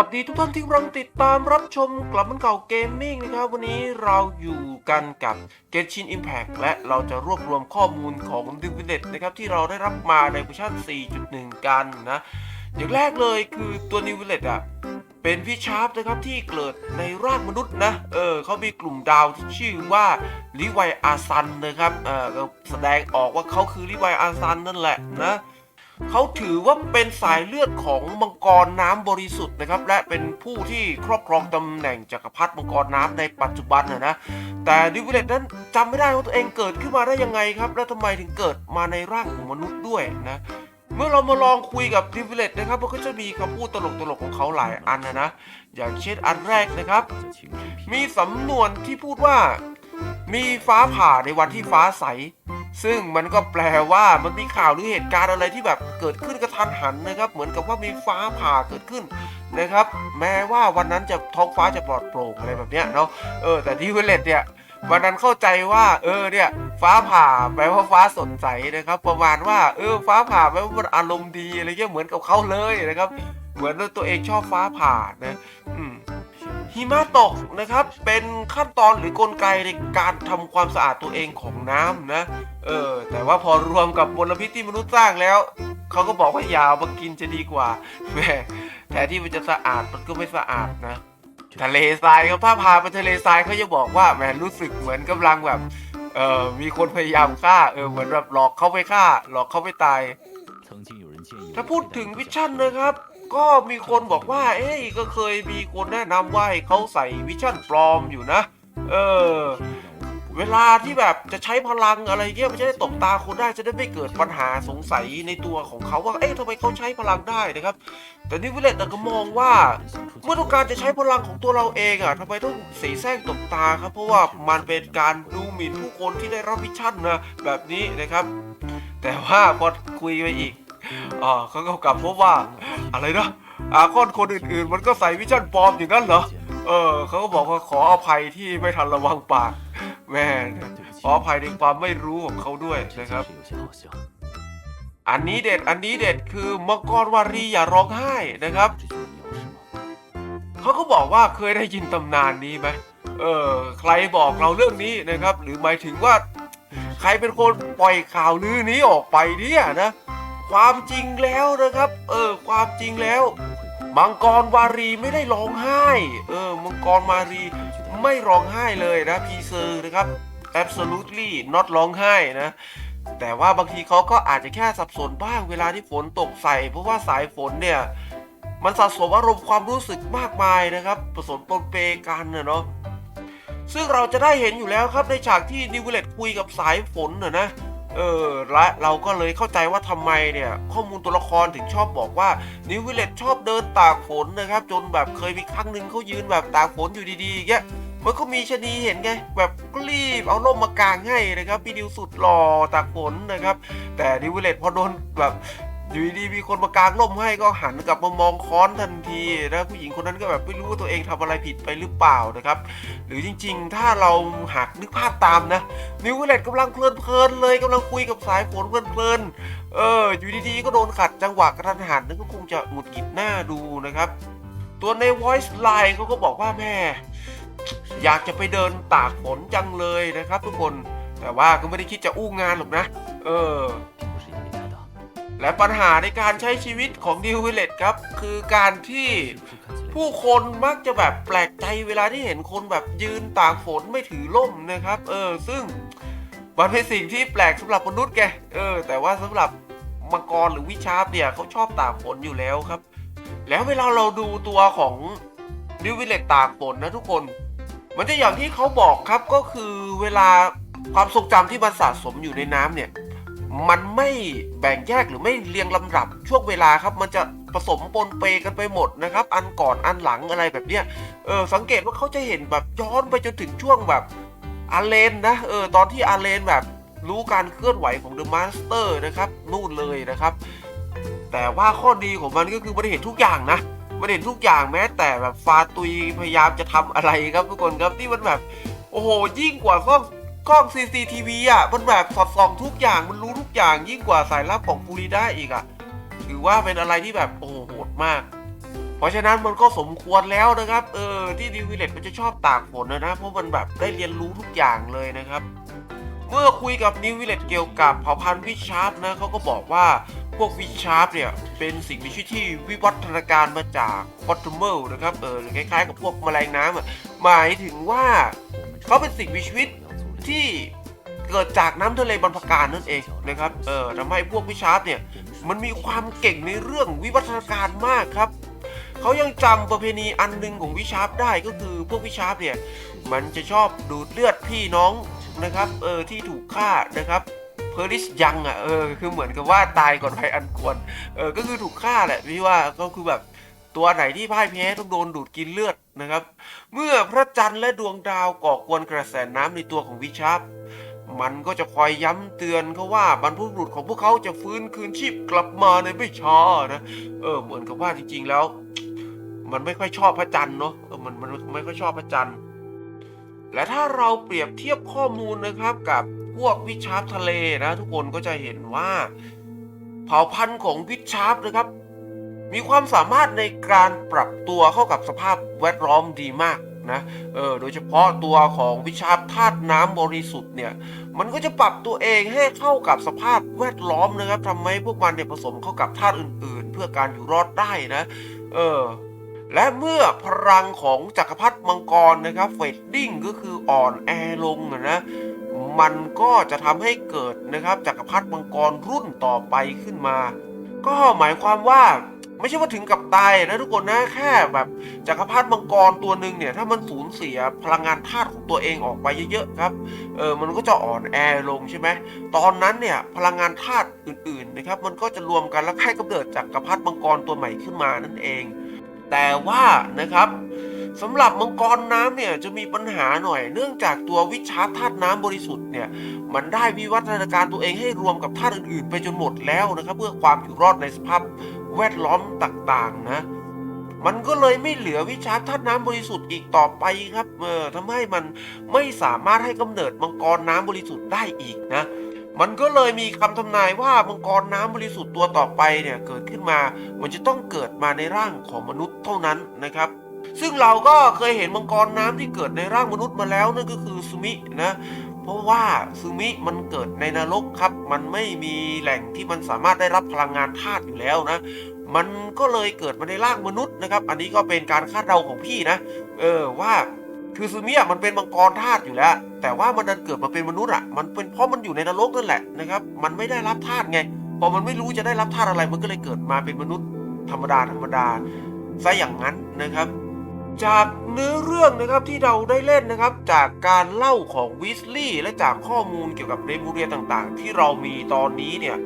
วัสดีทุกท่านที่กำลังติดตามรับชมกลับมันเก่าเกมมิ่งนะครับ วันนี้เราอยู่กันกับ Genshin Impact และเราจะรวบรวมข้อมูลของ d i v i d e n d นะครับที่เราได้รับมาในเวอร์ชัน 4.1 กันนะ อย่างแรกเลยคือตัว n i v i l e t อะเป็นวิชาร์ปนะครับที่เกิดในร่างมนุษย์นะ เออเขามีกลุ่มดาวที่ชื่อว่าลิไวอาซันนะครับ เออแสดงออกว่าเขาคือลิไวอาซันนั่นแหละนะ เขาถือว่าเป็นสายเลือดของมังกรน้ำบริสุทธิ์นะครับ และเป็นผู้ที่ครอบครองตำแหน่งจักรพรรดิมังกรน้ำในปัจจุบันนะนะแต่ดิวิเลตนั้นจำไม่ได้ว่าตัวเองเกิดขึ้นมาได้ยังไงครับ และทำไมถึงเกิดมาในร่างของมนุษย์ด้วยนะเมื่อเรามาลองคุยกับดิวิเลตนะครับมันก็จะมีคำพูดตลกๆของเขาหลายอันนะนะอย่างเช่นอันแรกนะครับ มีสำนวนที่พูดว่า มีฟ้าผ่าในวันที่ฟ้าใส ซึ่งมันก็แปลว่ามันมีข่าวหรือเหตุการณ์อะไรที่แบบเกิดขึ้นกระทันหันนะครับ เหมือนกับว่ามีฟ้าผ่าเกิดขึ้นนะครับ แม้ว่าวันนั้นจะท้องฟ้าจะปลอดโปร่งอะไรแบบเนี้ยเนาะเออแต่ที่เวเลตเนี่ยวันนั้นเข้าใจว่า เออเนี่ย ฟ้าผ่าแปลว่าฟ้าสดใสนะครับ ประมาณว่า เออ ฟ้าผ่าแปลว่ามันอารมณ์ดีอะไรเงี้ยเหมือนกับเขาเลยนะครับ เหมือนว่าตัวเองชอบฟ้าผ่านะอืม หิมะตกนะครับ เป็นขั้นตอนหรือกลไกในการทำความสะอาดตัวเองของน้ำนะ เออ แต่ว่าพอรวมกับมลพิษที่มนุษย์สร้างแล้ว เขาก็บอกว่ายาวมากินจะดีกว่าแหมแทนที่มันจะสะอาดมันก็ไม่สะอาดนะ ทะเลทรายครับถ้าพาไปทะเลทรายเขาจะบอกว่าแหมรู้สึกเหมือนกำลังแบบเออมีคนพยายามฆ่าเออเหมือนแบบหลอกเขาไปฆ่า หลอกเขาไปตายถ้าพูดถึงวิชั่นนะครับ ก็มีคนบอกว่า เอ้ยก็เคยมีคนแนะนำว่าให้เขาใส่วิชั่นปลอมอยู่นะ เออ เวลาที่แบบจะใช้พลังอะไรเงี้ยมันจะได้ตบตาคนได้จะได้ไม่เกิดปัญหาสงสัยในตัวของเขาว่า เอ๊ะทำไมเขาใช้พลังได้นะครับ แต่นี่วิเลตก็มองว่า เมื่อต้องการจะใช้พลังของตัวเราเองอะทำไมต้องเสียแซงตบตาครับ เพราะว่ามันเป็นการดูหมิ่นผู้คนที่ได้รับวิชั่นนะแบบนี้นะครับ แต่ว่าพอคุยไปอีก อ่าเขาก็กลับพบว่าอะไรนะอาคอนคนอื่นๆ มันก็ใส่วิชั่นปลอมอย่างนั้นเหรอ เออเขาก็บอกว่าขออภัยที่ไม่ทันระวังปาก แม่ขออภัยในความไม่รู้ของเขาด้วยนะครับ อันนี้เด็ด อันนี้เด็ดคือมังกรวารีอย่าร้องไห้นะครับ เขาก็บอกว่าเคยได้ยินตำนานนี้ไหมเออ ใครบอกเราเรื่องนี้นะครับ หรือหมายถึงว่า ใครเป็นคนปล่อยข่าวลือนี้ออกไปเนี่ยนะ ความจริงแล้วนะครับ เออ ความจริงแล้ว มังกรวารีไม่ได้ร้องไห้ เออ มังกรมารีไม่ร้องไห้เลยนะพีเซอร์นะครับ absolutely not ร้องไห้นะแต่ว่าบางทีเขาก็อาจจะแค่สับสนบ้างเวลาที่ฝนตกใส่ เพราะว่าสายฝนเนี่ยมันสะสมอารมณ์ความรู้สึกมากมายนะครับผสมปนเปกันนะเนาะซึ่งเราจะได้เห็นอยู่แล้วครับในฉากที่นิวเลตคุยกับสายฝนนะนะ เออและเราก็เลยเข้าใจว่าทำไมเนี่ย ข้อมูลตัวละครถึงชอบบอกว่านิวเลตชอบเดินตากฝนนะครับ จนแบบเคยมีครั้งหนึ่งเขายืนแบบตากฝนอยู่ดีๆอย่างเงี้ยมันก็มีชะนีเห็นไง แบบกรีบเอาล่มมากางให้นะครับ พี่ดิวสุดหล่อตากฝนนะครับ แต่นิวเลตพอโดนแบบ อยู่ดีๆมีคนมากางร่มให้ก็หันกลับมามองค้อนทันทีนะผู้หญิงคนนั้นก็แบบไม่รู้ว่าตัวเองทำอะไรผิดไปหรือเปล่านะครับ หรือจริง ๆ ถ้าเราหักนึกภาพตามนะนิวเวลตกำลังเพลินๆเลยกำลังคุยกับสายฝนเพลินๆเอออยู่ดีๆก็โดนขัดจังหวะกระทันหันนั่นก็คงจะหงุดหงิดหน้าดูนะครับ ตัวใน voice line เขาก็บอกว่าแม่อยากจะไปเดินตากฝนจังเลยนะครับ ทุกคนแต่ว่าก็ไม่ได้คิดจะอู้งานหรอกนะ เออ และปัญหาในการใช้ชีวิตของดิววิลเลตครับ คือการที่ผู้คนมักจะแบบแปลกใจเวลาที่เห็นคนแบบยืนตากฝนไม่ถือร่มนะครับ เออ ซึ่งมันเป็นสิ่งที่แปลกสำหรับมนุษย์แกเออ แต่ว่าสำหรับมังกรหรือวิชาร์ปเนี่ยเขาชอบตากฝนอยู่แล้วครับ แล้วเวลาเราดูตัวของดิววิลเลตตากฝนนะทุกคน มันจะอย่างที่เขาบอกครับก็คือเวลาความทรงจำที่มันสะสมอยู่ในน้ำเนี่ย มันไม่แบ่งแยกหรือไม่เรียงลำดับช่วงเวลาครับ มันจะผสมปนเปกันไปหมดนะครับ อันก่อนอันหลังอะไรแบบเนี้ยเออสังเกตว่าเขาจะเห็นแบบย้อนไปจนถึงช่วงแบบอาเลนนะเออตอนที่อาเลนแบบรู้การเคลื่อนไหวของเดอะมาสเตอร์นะครับนู่นเลยนะครับ แต่ว่าข้อดีของมันก็คือมันเห็นทุกอย่างนะมันเห็นทุกอย่างแม้ แต่แบบฟาตุยพยายามจะทำอะไรครับทุกคนครับที่มันแบบโอ้โหยิ่งกว่ากล้อง กล้อง CCTV อะมันแบบสอดส่องทุกอย่างมันรู้ทุกอย่างยิ่งกว่าสายลับของฟูริด้าอีกอะถือว่าเป็นอะไรที่แบบโอ้โหดมาก เพราะฉะนั้นมันก็สมควรแล้วนะครับ เออที่ดิวิเลตมันจะชอบตากฝนนะนะเพราะมันแบบได้เรียนรู้ทุกอย่างเลยนะครับ เมื่อคุยกับนิววิเลตเกี่ยวกับเผ่าพันธุ์วิชาร์ปนะเขาก็บอกว่าพวกวิชาร์ปเนี่ยเป็นสิ่งมีชีวิตที่วิวัฒนาการมาจากบอตเมลนะครับเออหรือคล้ายๆ กับพวกแมลงน้ำอะหมายถึงว่าเขาเป็นสิ่งมีชีวิต ที่เกิดจากน้ำทะเลบรรพการนั่นเองนะครับ เออทำให้พวกวิชาร์ปเนี่ย มันมีความเก่งในเรื่องวิวัฒนาการมากครับ เขายังจำประเพณีอันหนึงของวิชาร์ปได้ก็คือพวกวิชาร์ปเนี่ย มันจะชอบดูดเลือดพี่น้องนะครับ เออ ที่ถูกฆ่านะครับเพอริสยังอะ เออ คือเหมือนกับว่าตายก่อนภัยอันควร เออ ก็คือถูกฆ่าแหละพี่ว่า ก็คือแบบตัวไหนที่พ่ายแพ้ต้องโดนดูดกินเลือด นะครับ เมื่อพระจันทร์และดวงดาวก่อกวนกระแสน้ำในตัวของวิชาร์ปมันก็จะคอยย้ำเตือนเขาว่าบรรพบุรุษของพวกเขาจะฟื้นคืนชีพกลับมาในไม่ช้านะเออเหมือนกับว่าจริง ๆ แล้ว มันไม่ค่อยชอบพระจันทร์เนาะเออมันมันไม่ค่อยชอบพระจันทร์และถ้าเราเปรียบเทียบข้อมูลนะครับกับพวกวิชาร์ปทะเลนะ ทุกคนก็จะเห็นว่า เผ่าพันธุ์ของวิชาร์ปนะครับ มีความสามารถในการปรับตัวเข้ากับสภาพแวดล้อมดีมากนะเออโดยเฉพาะตัวของวิชาธาตุน้ำบริสุทธิ์เนี่ย มันก็จะปรับตัวเองให้เข้ากับสภาพแวดล้อมนะครับทำให้พวกมันเนี่ยผสมเข้ากับธาตุอื่น ๆ เพื่อการอยู่รอดได้นะ เออ และเมื่อพลังของจักรพรรดิมังกรนะครับเฟดดิ้งก็คืออ่อนแอลงนะมันก็จะทำให้เกิดนะครับจักรพรรดิมังกรรุ่นต่อไปขึ้นมา ก็หมายความว่า ไม่ใช่ว่าถึงกับตายนะทุกคนนะแค่แบบจักรพรรดิมังกรตัวหนึ่งเนี่ย ถ้ามันสูญเสียพลังงานธาตุของตัวเองออกไปเยอะๆครับเออมันก็จะอ่อนแอลงใช่ไหมตอนนั้นเนี่ยพลังงานธาตุอื่นๆนะครับมันก็จะรวมกันแล้วให้กำเนิดจักรพรรดิมังกรตัวใหม่ขึ้นมานั่นเอง แต่ว่านะครับ สำหรับมังกรน้ำเนี่ยจะมีปัญหาหน่อย เนื่องจากตัววิชาธาตุน้ำบริสุทธิ์เนี่ยมันได้วิวัฒนาการตัวเองให้รวมกับธาตุอื่นๆ ไปจนหมดแล้วนะครับเพื่อความอยู่รอดในสภาพแวดล้อมต่างๆนะมันก็เลยไม่เหลือวิชาธาตุน้ำบริสุทธิ์อีกต่อไปครับเออทำให้มันไม่สามารถให้กำเนิดมังกรน้ำบริสุทธิ์ได้อีกนะ มันก็เลยมีคำทำนายว่ามังกรน้ำบริสุทธิ์ตัวต่อไปเนี่ยเกิดขึ้นมา มันจะต้องเกิดมาในร่างของมนุษย์เท่านั้นนะครับ ซึ่งเราก็เคยเห็นมังกรน้ำที่เกิดในร่างมนุษย์มาแล้วนั่นก็คือซูมินะเพราะว่าซูมิมันเกิดในนรกครับ มันไม่มีแหล่งที่มันสามารถได้รับพลังงานธาตุอยู่แล้วนะมันก็เลยเกิดมาในร่างมนุษย์นะครับ อันนี้ก็เป็นการคาดเดาของพี่นะ เออว่าคือซูมิอะมันเป็นมังกรธาตุอยู่แล้ว แต่ว่ามันดันเกิดมาเป็นมนุษย์อะ มันเป็นเพราะมันอยู่ในนรกนั่นแหละนะครับ มันไม่ได้รับธาตุไง พอมันไม่รู้จะได้รับธาตุอะไร มันก็เลยเกิดมาเป็นมนุษย์ธรรมดาธรรมดาซะอย่างนั้นนะครับ จากเนื้อเรื่องนะครับที่เราได้เล่นนะครับ จากการเล่าของวิสลี่และจากข้อมูลเกี่ยวกับเรมูเรียต่างๆ ที่เรามีตอนนี้เนี่ย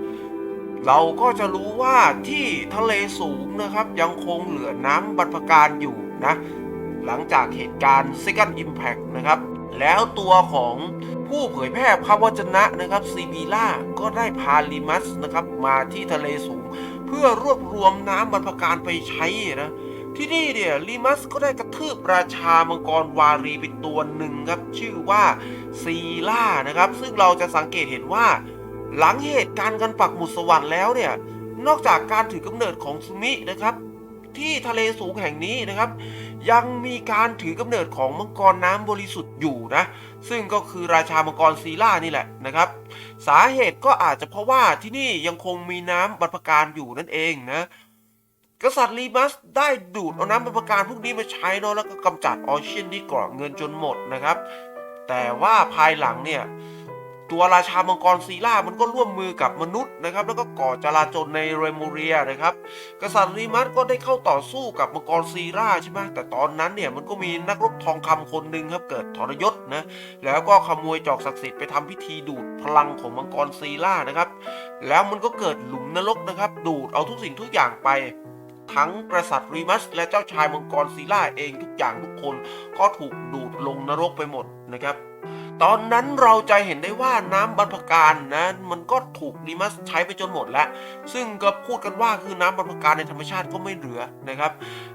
เราก็จะรู้ว่าที่ทะเลสูงนะครับ ยังคงเหลือน้ำบรรพการอยู่นะ หลังจากเหตุการณ์ Second Impact นะครับ แล้วตัวของผู้เผยแพร่พระวจนะนะครับซีบีล่าก็ได้พาลิมัสนะครับมาที่ทะเลสูง เพื่อรวบรวมน้ำบรรพการไปใช้นะ ที่นี่เนี่ยลิมัสก็ได้กระทืบราชามังกรวารีเป็นตัวหนึ่งครับ ชื่อว่าซีล่านะครับ ซึ่งเราจะสังเกตเห็นว่า หลังเหตุการณ์กันปักหมุดสวรรค์แล้วเนี่ยนอกจากการถือกำเนิดของซูมินะครับ ที่ทะเลสูงแห่งนี้นะครับ ยังมีการถือกำเนิดของมังกรน้ำบริสุทธิ์อยู่นะ ซึ่งก็คือราชามังกรซีล่านี่แหละนะครับ สาเหตุก็อาจจะเพราะว่าที่นี่ยังคงมีน้ำบรรพการอยู่นั่นเองนะ กษัตริย์ลีมัสได้ดูดเอาน้ำบรรพการพวกนี้มาใช้เนาะแล้วก็กำจัดออเชียนที่เกาะเงินจนหมดนะครับ แต่ว่าภายหลังเนี่ยตัวราชามังกรซีล่ามันก็ร่วมมือกับมนุษย์นะครับ แล้วก็ก่อจลาจลในเรมูเรียนะครับ กษัตริย์ลีมัสก็ได้เข้าต่อสู้กับมังกรซีล่าใช่ไหมแต่ตอนนั้นเนี่ยมันก็มีนักรบทองคำคนหนึ่งครับเกิดทรยศนะแล้วก็ขโมยจอกศักดิ์สิทธิ์ไปทำพิธีดูดพลังของมังกรซีล่านะครับ แล้วมันก็เกิดหลุมนรกนะครับ ดูดเอาทุกสิ่งทุกอย่างไป ทั้งกษัตริย์รีมัสและเจ้าชายมังกรซีล่าเองทุกอย่างทุกคนก็ถูกดูดลงนรกไปหมดนะครับ ตอนนั้นเราจะเห็นได้ว่าน้ำบรรพการนะมันก็ถูกดีมัสใช้ไปจนหมดแล้ว ซึ่งก็พูดกันว่าคือน้ำบรรพการในธรรมชาติก็ไม่เหลือนะครับ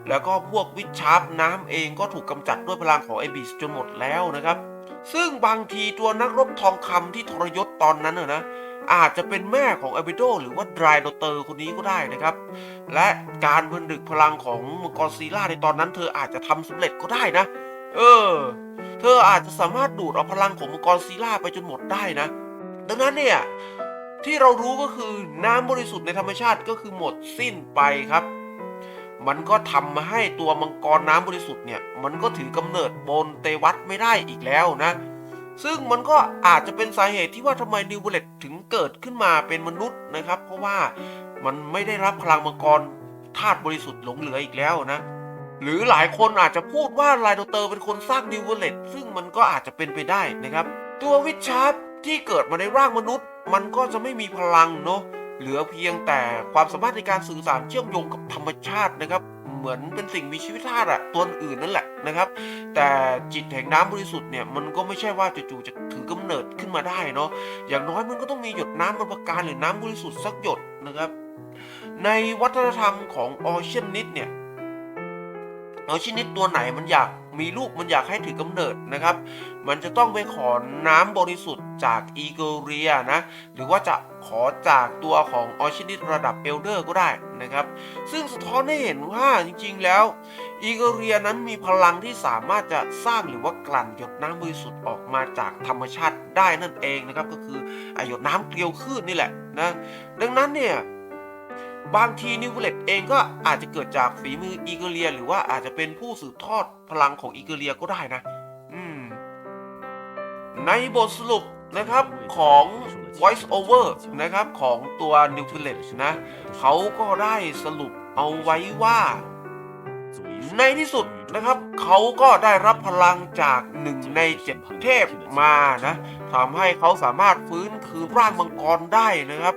แล้วก็พวกวิชาร์ปน้ำเองก็ถูกกำจัดด้วยพลังของไอบิสจนหมดแล้วนะครับ ซึ่งบางทีตัวนักรบทองคำที่ทรยศตอนนั้นนะ อาจจะเป็นแม่ของอบิโดหรือว่าไดรโดเตอร์คนนี้ก็ได้นะครับ และการผนึกพลังของมังกรซีล่าในตอนนั้น เธออาจจะทำสำเร็จก็ได้นะ เออ เธออาจจะสามารถดูดเอาพลังของมังกรซีล่าไปจนหมดได้นะ ดังนั้นเนี่ยที่เรารู้ก็คือน้ำบริสุทธิ์ในธรรมชาติก็คือหมดสิ้นไปครับ มันก็ทำมาให้ตัวมังกรน้ำบริสุทธิ์เนี่ย มันก็ถือกำเนิดบนเตวัตไม่ได้อีกแล้วนะ ซึ่งมันก็อาจจะเป็นสาเหตุที่ว่าทำไมนิวเบเลตถึงเกิดขึ้นมาเป็นมนุษย์นะครับ เพราะว่ามันไม่ได้รับพลังมังกรธาตุบริสุทธิ์หลงเหลืออีกแล้วนะ หรือหลายคนอาจจะพูดว่าไลโดเตอร์เป็นคนสร้างนิวเบเลตซึ่งมันก็อาจจะเป็นไปได้นะครับ ตัววิชาร์ปที่เกิดมาในร่างมนุษย์ มันก็จะไม่มีพลังเนาะเหลือเพียงแต่ความสามารถในการสื่อสารเชื่อมโยงกับธรรมชาตินะครับ เหมือนเป็นสิ่งมีชีวิตธาตุอะตัวอื่นนั่นแหละนะครับ แต่จิตแห่งน้ำบริสุทธิ์เนี่ยมันก็ไม่ใช่ว่าจู่ๆจะถือกำเนิดขึ้นมาได้เนาะอย่างน้อยมันก็ต้องมีหยดน้ำบรรพการหรือน้ำบริสุทธิ์สักหยดนะครับ ในวัฒนธรรมของออเชียนนิดเนี่ยออเชียนนิดตัวไหนมันอยาก มีลูกมันอยากให้ถือกำเนิดนะครับ มันจะต้องไปขอน้ำบริสุทธิ์จากอีเกเรียนะ หรือว่าจะขอจากตัวของออชินิตระดับเอลเดอร์ก็ได้นะครับ ซึ่งสะท้อนให้เห็นว่าจริงๆแล้วอีเกเรียนั้นมีพลังที่สามารถจะสร้างหรือว่ากลั่นหยดน้ำบริสุทธิ์ออกมาจากธรรมชาติได้นั่นเองนะครับ ก็คือหยดน้ำเกลียวคลื่นนี่แหละนะ ดังนั้นเนี่ย บางทีนิวเลตเองก็อาจจะเกิดจากฝีมืออีเกเรีย หรือว่าอาจจะเป็นผู้สืบทอดพลังของอีเกเรียก็ได้นะ อืม ในบทสรุปนะครับของ voice over นะครับของตัว n e w f i l e นะเขาก็ได้สรุปเอาไว้ว่า ในที่สุดนะครับเขาก็ได้รับพลังจากหนึ่งในเจ็ดเทพมานะทำให้เขาสามารถฟื้นคืนร่างมังกรได้นะครับ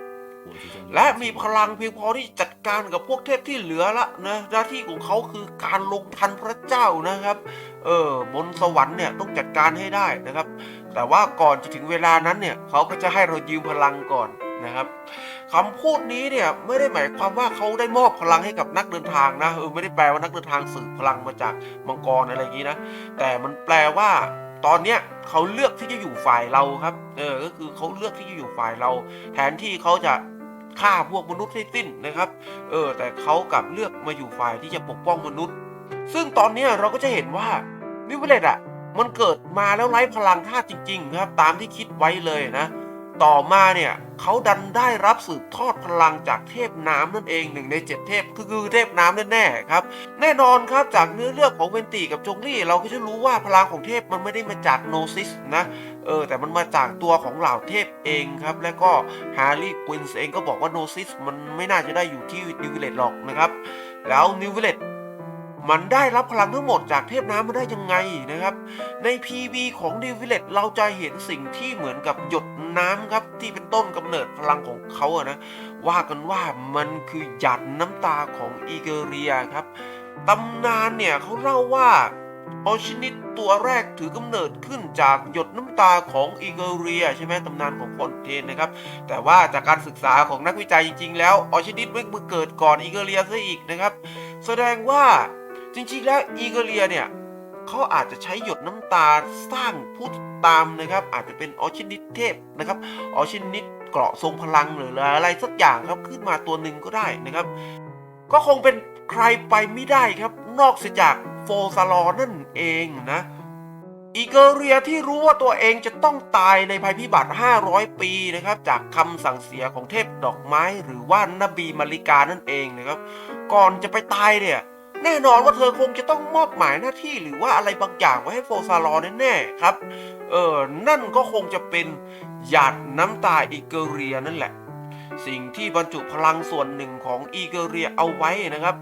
และมีพลังเพียงพอที่จัดการกับพวกเทพที่เหลือละนะหน้าที่ของเขาคือการลงทันพระเจ้านะครับ เออบนสวรรค์เนี่ยต้องจัดการให้ได้นะครับ แต่ว่าก่อนจะถึงเวลานั้นเนี่ยเขาก็จะให้เรายืมพลังก่อนนะครับคำพูดนี้เนี่ยไม่ได้หมายความว่าเขาได้มอบพลังให้กับนักเดินทางนะเออไม่ได้แปลว่านักเดินทางสืบพลังมาจากมังกรอะไรอย่างนี้นะแต่มันแปลว่าตอนเนี้ยเขาเลือกที่จะอยู่ฝ่ายเราครับ เออ ก็คือเขาเลือกที่จะอยู่ฝ่ายเรา แทนที่เขาจะ ฆ่าพวกมนุษย์ให้สิ้นนะครับ เออแต่เขากลับเลือกมาอยู่ฝ่ายที่จะปกป้องมนุษย์ ซึ่งตอนนี้เราก็จะเห็นว่านิวเวเลตอะมันเกิดมาแล้วไร้พลังธาตุจริง ๆ ครับ ตามที่คิดไว้เลยนะ ต่อมาเนี่ยเขาดันได้รับสืบทอดพลังจากเทพน้ำนั่นเองหนึ่งในเจ็ดเทพคือเทพน้ำแน่ๆครับ แน่นอนครับจากเนื้อเรื่องของเวนตีกับจงลี่เราก็จะรู้ว่าพลังของเทพมันไม่ได้มาจากโนซิสนะเออแต่มันมาจากตัวของเหล่าเทพเองครับ และก็ฮาร์รี่ควินส์เองก็บอกว่าโนซิสมันไม่น่าจะได้อยู่ที่นิวเวเลตหรอกนะครับ แล้วนิวเวเลต มันได้รับพลังทั้งหมดจากเทพน้ำมาได้ยังไงนะครับ ใน PV ของนิวิเลตเราจะเห็นสิ่งที่เหมือนกับหยดน้ำครับ ที่เป็นต้นกำเนิดพลังของเขาอะนะ ว่ากันว่ามันคือหยาดน้ำตาของอีเกเรียครับตำนานเนี่ยเขาเล่าว่าออชินิตตัวแรกถือกำเนิดขึ้นจากหยดน้ำตาของอีเกเรีย ใช่ไหมตำนานของฟอนเทนนะครับ แต่ว่าจากการศึกษาของนักวิจัยจริง ๆ แล้วออชินิตไม่เกิดก่อนอีเกเรียซะอีกนะครับ แสดงว่า จริงๆแล้วอีเกเรียเนี่ยเขาอาจจะใช้หยดน้ำตาสร้างผู้ตามนะครับ อาจจะเป็นออชินิตเทพนะครับออชินิตเกราะทรงพลังหรืออะไรสักอย่างครับขึ้นมาตัวหนึ่งก็ได้นะครับ ก็คงเป็นใครไปไม่ได้ครับ นอกเสียจากโฟซาลอนั่นเองนะอีเกเรียที่รู้ว่าตัวเองจะต้องตายในภัยพิบัติ 500 ปีนะครับ จากคำสั่งเสียของเทพดอกไม้ หรือว่านบีมาริกานั่นเองนะครับ ก่อนจะไปตายเนี่ย แน่นอนว่าเธอคงจะต้องมอบหมายหน้าที่หรือว่าอะไรบางอย่างไว้ให้โฟซาลอแน่ๆครับ เออนั่นก็คงจะเป็นหยาดน้ำตาอีเกเรียนั่นแหละ สิ่งที่บรรจุพลังส่วนหนึ่งของอีเกเรียเอาไว้นะครับ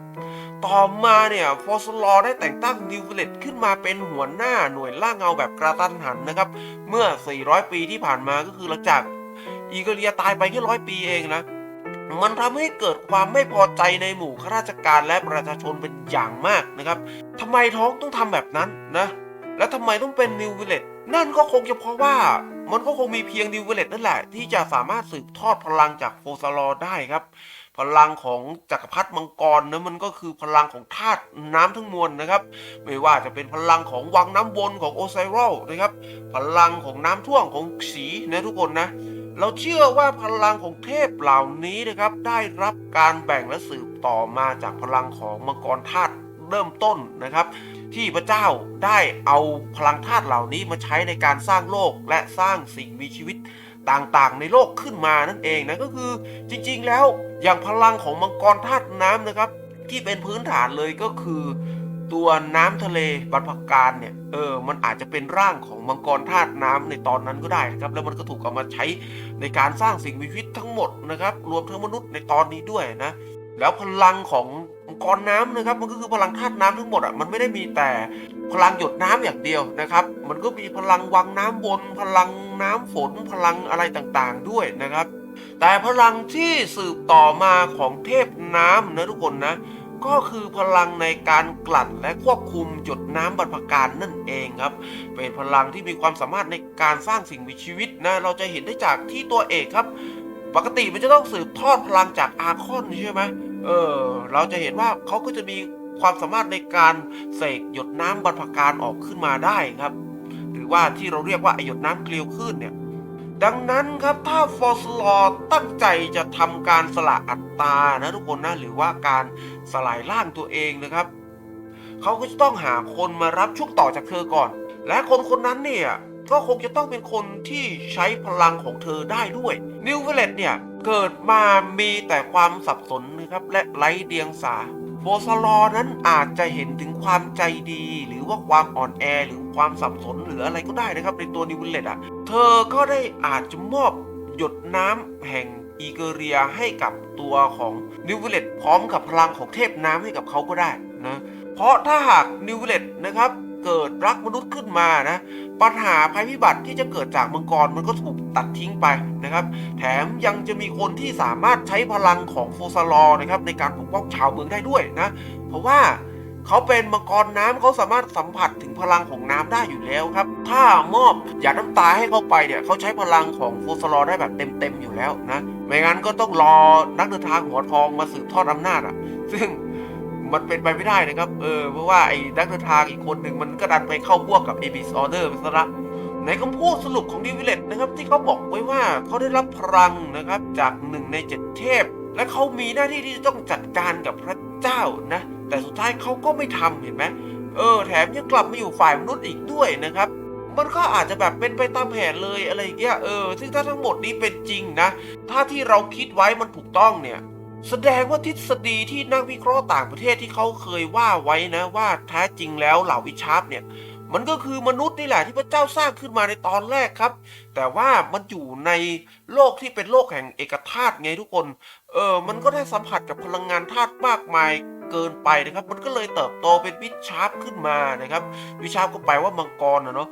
ต่อมาเนี่ยฟอสลอได้แต่งตั้งนิวเวเลตขึ้นมาเป็นหัวหน้าหน่วยล่าเงาแบบกระตันหันนะครับ เมื่อ 400 ปีที่ผ่านมาก็คือหลังจากอีเกเรียตายไปแค่ร้อยปีเองนะ มันทำให้เกิดความไม่พอใจในหมู่ข้าราชการและประชาชนเป็นอย่างมากนะครับทำไมท้องต้องทำแบบนั้นนะ แล้วทำไมต้องเป็นนิวเวเลตนั่นก็คงจะเพราะว่ามันก็คงมีเพียงนิวเวเลตนั่นแหละ ที่จะสามารถสืบทอดพลังจากโฟซาลอได้ครับ พลังของจักรพรรดิมังกรนะมันก็คือพลังของธาตุน้ำทั้งมวลนะครับ ไม่ว่าจะเป็นพลังของวังน้ำวนของโอไซรัลนะครับ พลังของน้ำท่วมของสีนะทุกคนนะ เราเชื่อว่าพลังของเทพเหล่านี้นะครับ ได้รับการแบ่งและสืบต่อมาจากพลังของมังกรธาตุเริ่มต้นนะครับ ที่พระเจ้าได้เอาพลังธาตุเหล่านี้มาใช้ในการสร้างโลกและสร้างสิ่งมีชีวิตต่างๆ ในโลกขึ้นมานั่นเองนะก็คือจริงๆแล้วอย่างพลังของมังกรธาตุน้ำนะครับ ที่เป็นพื้นฐานเลยก็คือ ตัวน้ำทะเลบรรพการเนี่ยเออมันอาจจะเป็นร่างของมังกรธาตุน้ำในตอนนั้นก็ได้นะครับแล้วมันก็ถูกเอามาใช้ในการสร้างสิ่งมีชีวิตทั้งหมดนะครับรวมทั้งมนุษย์ในตอนนี้ด้วยนะแล้วพลังของมังกรน้ำนะครับมันก็คือพลังธาตุน้ำทั้งหมดอะมันไม่ได้มีแต่พลังหยดน้ำอย่างเดียวนะครับ มันก็มีพลังวังน้ำบน พลังน้ำฝนพลังอะไรต่างๆ ด้วยนะครับ แต่พลังที่สืบต่อมาของเทพน้ำนะทุกคนนะ ก็คือพลังในการกลั่นและควบคุมหยดน้ำบรรพการนั่นเองครับ เป็นพลังที่มีความสามารถในการสร้างสิ่งมีชีวิตนะ เราจะเห็นได้จากที่ตัวเอกครับ ปกติมันจะต้องสืบทอดพลังจากอาคอนใช่ไหมเออ เราจะเห็นว่าเขาก็จะมีความสามารถในการเสกหยดน้ำบรรพการออกขึ้นมาได้ครับ หรือว่าที่เราเรียกว่าไอหยดน้ำเกลียวขึ้นเนี่ย ดังนั้นครับถ้าฟอสลอตั้งใจจะทำการสละอัตตานะทุกคนนะหรือว่าการสลายร่างตัวเองนะครับเขาก็จะต้องหาคนมารับช่วงต่อจากเธอก่อน และคนคนนั้นเนี่ยก็คงจะต้องเป็นคนที่ใช้พลังของเธอได้ด้วย นิวเวเลตเนี่ย เกิดมามีแต่ความสับสนนะครับและไร้เดียงสา โฟสลอนั้นอาจจะเห็นถึงความใจดี หรือว่าความอ่อนแอหรือความสับสนหรืออะไรก็ได้นะครับ ในตัวนิวเวเลตอะ เธอก็ได้อาจจะมอบหยดน้ำแห่งอีเกเรียให้กับตัวของนิวเวเลตพร้อมกับพลังของเทพน้ำให้กับเขาก็ได้นะ เพราะถ้าหากนิวเวเลตนะครับ เกิดรักมนุษย์ขึ้นมานะปัญหาภัยพิบัติที่จะเกิดจากมังกรมันก็ถูกตัดทิ้งไปนะครับ แถมยังจะมีคนที่สามารถใช้พลังของโฟซาลอนะครับในการปกป้องชาวเมืองได้ด้วยนะเพราะว่าเขาเป็นมังกรน้ำเขาสามารถสัมผัสถึงพลังของน้ำได้อยู่แล้วครับ ถ้ามอบหยาดน้ำตาให้เขาไปเนี่ยเขาใช้พลังของโฟซาลอได้แบบเต็มๆอยู่แล้วนะ ไม่งั้นก็ต้องรอนักเดินทางหัวทองมาสืบทอดอำนาจอะ ซึ่ง มันเป็นไปไม่ได้นะครับ เออ เพราะว่าไอ้นักเดินทางอีกคนหนึ่งมันก็ดันไปเข้าพวกกับเอบิสออเดอร์ไปซะละในคำพูดสรุปของดิวิเลตนะครับ ที่เขาบอกไว้ว่าเขาได้รับพลังนะครับจากหนึ่งในเจ็ดเทพ และเขามีหน้าที่ที่จะต้องจัดการกับพระเจ้านะ แต่สุดท้ายเขาก็ไม่ทำเห็นไหมเออ แถมยังกลับมาอยู่ฝ่ายมนุษย์อีกด้วยนะครับมันก็อาจจะแบบเป็นไปตามแผนเลยอะไรอย่างเงี้ยเออซึ่งถ้าทั้งหมดนี้เป็นจริงนะ ถ้าที่เราคิดไว้มันถูกต้องเนี่ย แสดงว่าทฤษฎีที่นักวิเคราะห์ต่างประเทศที่เขาเคยว่าไว้นะว่าแท้จริงแล้วเหล่าวิชาร์ปเนี่ย มันก็คือมนุษย์นี่แหละที่พระเจ้าสร้างขึ้นมาในตอนแรกครับ แต่ว่ามันอยู่ในโลกที่เป็นโลกแห่งเอกธาตุไงทุกคน เออมันก็ได้สัมผัสกับพลังงานธาตุมากมายเกินไปนะครับ มันก็เลยเติบโตเป็นวิชาร์ปขึ้นมานะครับ วิชาร์ปก็แปลว่ามังกรนะเนาะ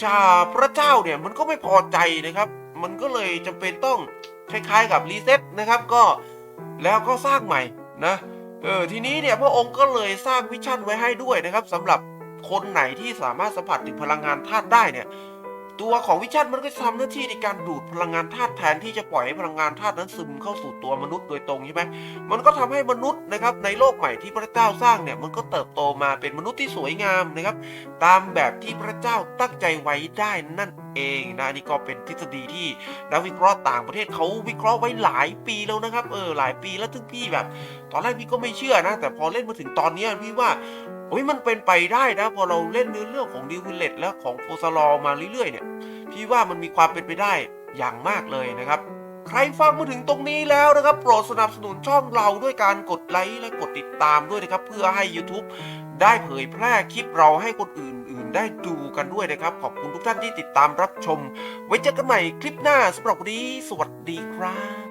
ชาพระเจ้าเนี่ยมันก็ไม่พอใจนะครับ มันก็เลยจำเป็นต้องคล้ายๆกับรีเซ็ตนะครับก็ แล้วก็สร้างใหม่นะเออทีนี้เนี่ยพระองค์ก็เลยสร้างวิชั่นไว้ให้ด้วยนะครับสำหรับคนไหนที่สามารถสัมผัสถึงพลังงานธาตุได้เนี่ยตัวของวิชั่นมันก็จะทำหน้าที่ในการดูดพลังงานธาตุแทนที่จะปล่อยให้พลังงานธาตุนั้นซึมเข้าสู่ตัวมนุษย์โดยตรงใช่ไหมมันก็ทำให้มนุษย์นะครับในโลกใหม่ที่พระเจ้าสร้างเนี่ยมันก็เติบโตมาเป็นมนุษย์ที่สวยงามนะครับตามแบบที่พระเจ้าตั้งใจไว้ได้นั่น เองนะนี่ก็เป็นทฤษฎีที่นักวิเคราะห์ต่างประเทศเขาวิเคราะห์ไว้หลายปีแล้วนะครับเออหลายปีแล้วถึงพี่แบบ ตอนแรกพี่ก็ไม่เชื่อนะ แต่พอเล่นมาถึงตอนนี้พี่ว่าโอ้ยมันเป็นไปได้นะพอเราเล่นเนื้อเรื่องของดิวิลเลตและของโพซาลอมาเรื่อยๆเนี่ยพี่ว่ามันมีความเป็นไปได้อย่างมากเลยนะครับใครฟังมาถึงตรงนี้แล้วนะครับ โปรดสนับสนุนช่องเราด้วยการกดไลค์และกดติดตามด้วยนะครับ เพื่อให้ YouTube ได้เผยแพร่คลิปเราให้คนอื่น ได้ดูกันด้วยนะครับ ขอบคุณทุกท่านที่ติดตามรับชม ไว้เจอกันใหม่คลิปหน้าสำหรับวันนี้สวัสดีครับ